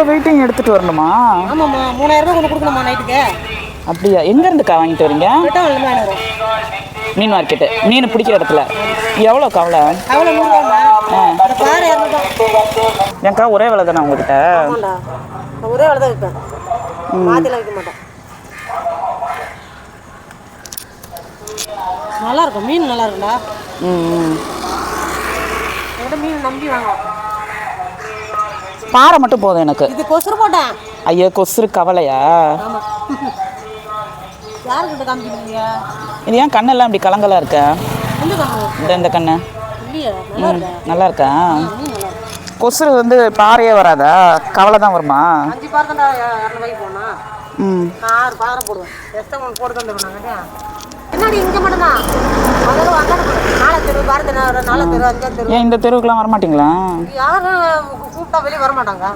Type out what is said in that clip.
இவ்வளோ வெயிட்டையும் எடுத்துகிட்டு வரணுமா? ஆமாம்மா மூணாயிரம் ரூபாய் கொண்டு கொடுக்கணுமா நைட்டுக்கு. அப்படியா? எங்கேருந்துக்கா வாங்கிட்டு வரீங்க? மீன் மார்க்கெட்டு. மீன் பிடிக்கிற இடத்துல. எவ்வளோ கவலை? ஏன்க்கா ஒரே விலை தானே உங்ககிட்ட? ஒரே வேலை தான் வைக்க மாட்டேன். நல்லா இருக்கும் மீன் நல்லா இருக்கும்டா ம். மீன் நம்பி வாங்கும் பாறை மட்டும் போதும் எனக்கு. இது கொசுறு போட்டேன். ஐயா கொசுறு கவலையா? ஆமாம் யாருக்கிட்ட காமிக்கிறீங்க? இது ஏன் கண்ணெல்லாம் இப்படி கலங்கலாக இருக்க? இந்த இந்த கண்ணு. நல்லா இருக்கா? கொசுறு வந்து பாறையே வராதா? கவலை தான் வருமா? ம். ஆறு பாறை போடுவேன். எஸ்டம் ஒன்று போட்டு தந்துடுவேன் நாங்கள் என்னடி இங்கே மட்டும்தான்? ஏன் இந்த தெருவுக்குலாம் வரமாட்டீங்களா? யாரும் கூப்பிட்டா வெளியே வர மாட்டாங்க